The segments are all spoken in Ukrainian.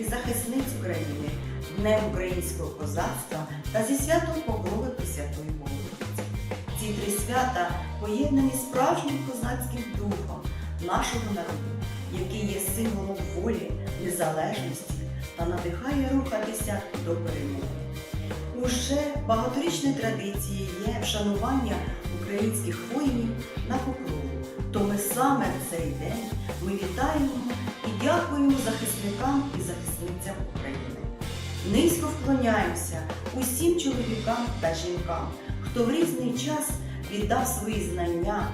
і захисниць України, Днем українського козацтва та зі святом Покрови Пресвятої Богородиці. Ці три свята поєднані справжнім козацьким духом нашого народу, який є символом волі, незалежності та надихає рухатися до перемоги. Уже багаторічною традицією є вшанування українських воїнів на покрову. Тому саме в цей день ми вітаємо дякуємо захисникам і захисницям України. Низько вклоняємося усім чоловікам та жінкам, хто в різний час віддав свої знання,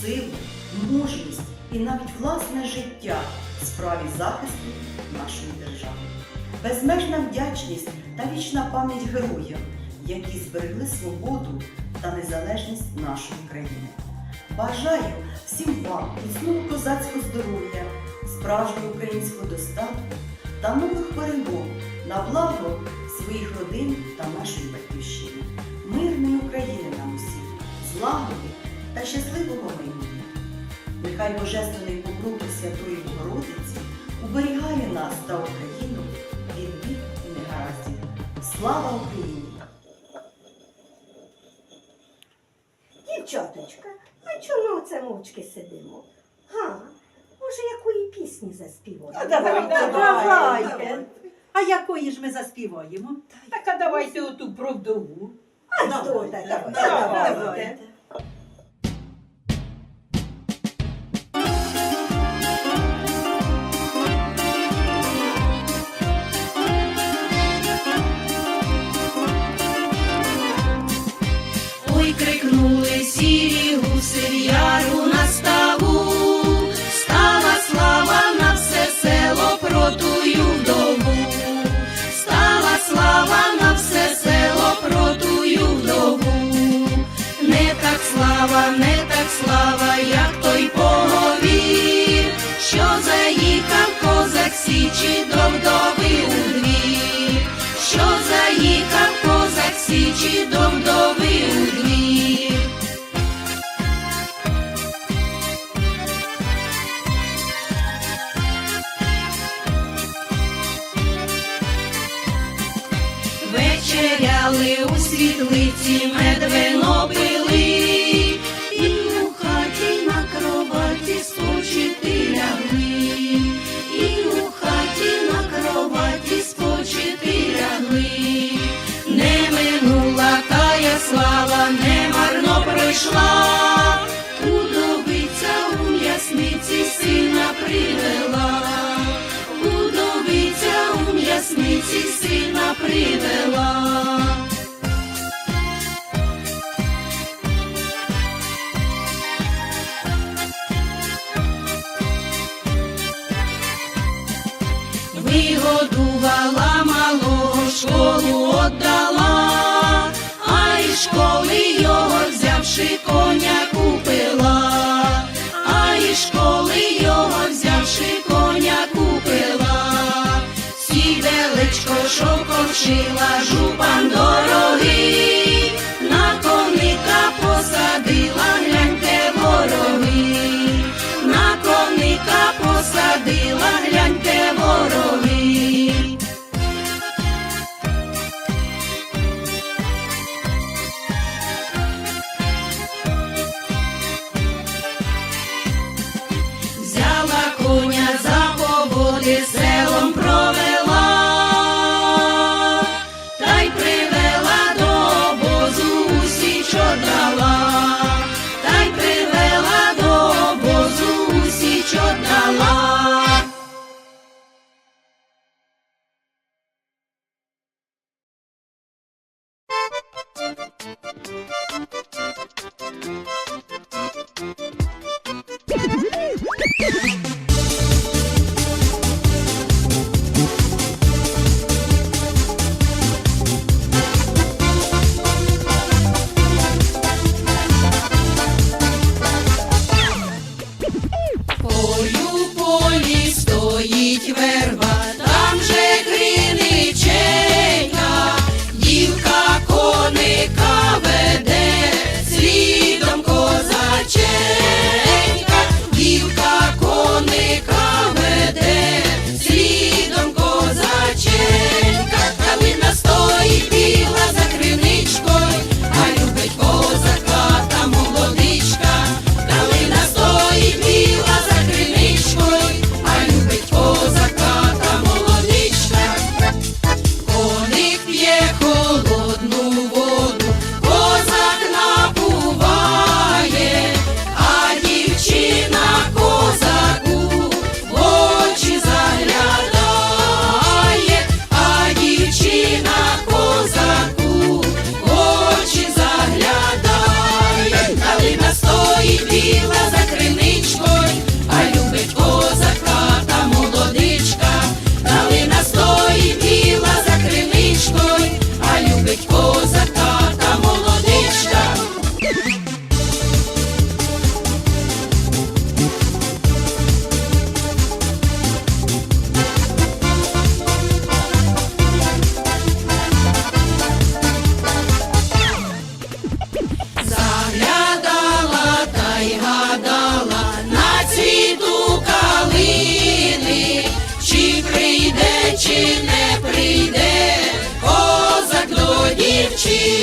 силу, мужність і навіть власне життя в справі захисту нашої держави. Безмежна вдячність та вічна пам'ять героям, які зберегли свободу та незалежність нашої країни. Бажаю всім вам міцного козацького здоров'я, справжнього українського достатку та нових перемог на благо своїх родин та нашої батьківщини. Мирної України нам усім, злагоди та щасливого майбутнього. Нехай Божественний покров Святої Богородиці уберігає нас та Україну від бід і негараздів. Слава Україні! Дівчаточка, а чому це мовчки сидимо? Га, може, якої пісні заспіваємо? А давайте, давайте. А якої ж ми заспіваємо? Так а давайте оту про вдову. А давайте. Давайте. Вечеряли у світлиці, медвино пили, і у хаті на кроваті спочити лягли, і у хаті на кроваті спочити лягли, не минула тая слава, не марно пройшла, удовиця у м'ясниці сина привела. М'ясниці сина привела. Вигодувала малого школу отдала, а із школи його взявши коня купила, а із школи його взявши коня купила, сіделечко шовковшила, жупан дорогий, на коника посадила, гляньте вороги, на коника посадила, гляньте вороги.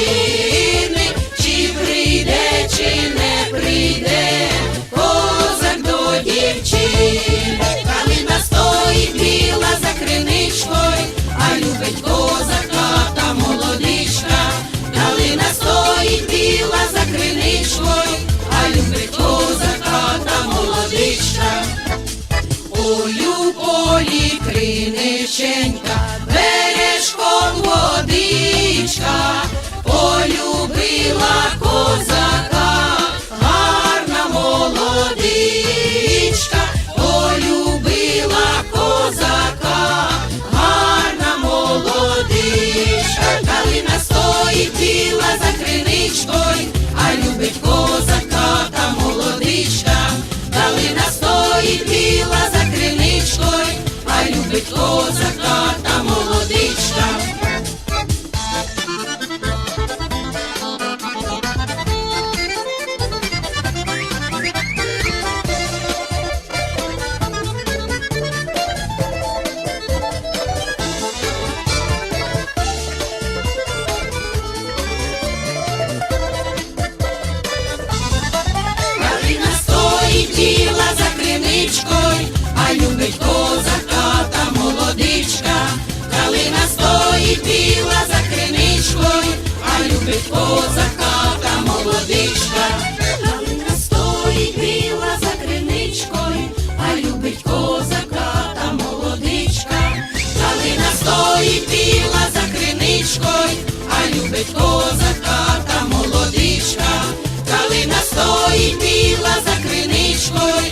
Дівчини, чи прийде, чи не прийде. Козак до дівчини, калина стоїть біла за криничкою, а любить козака та молодичка, калина стоїть біла за криничкою, а любить козака та молодичка. У полі криниченька, бережком водичка, а любить козака а любить козака та молодичка. Калина стоїть біла за криничкою, а любить козака та молодичка. Калина стоїть біла за криничкою, а любить козака та молодичка. Калина стоїть біла за криничкою,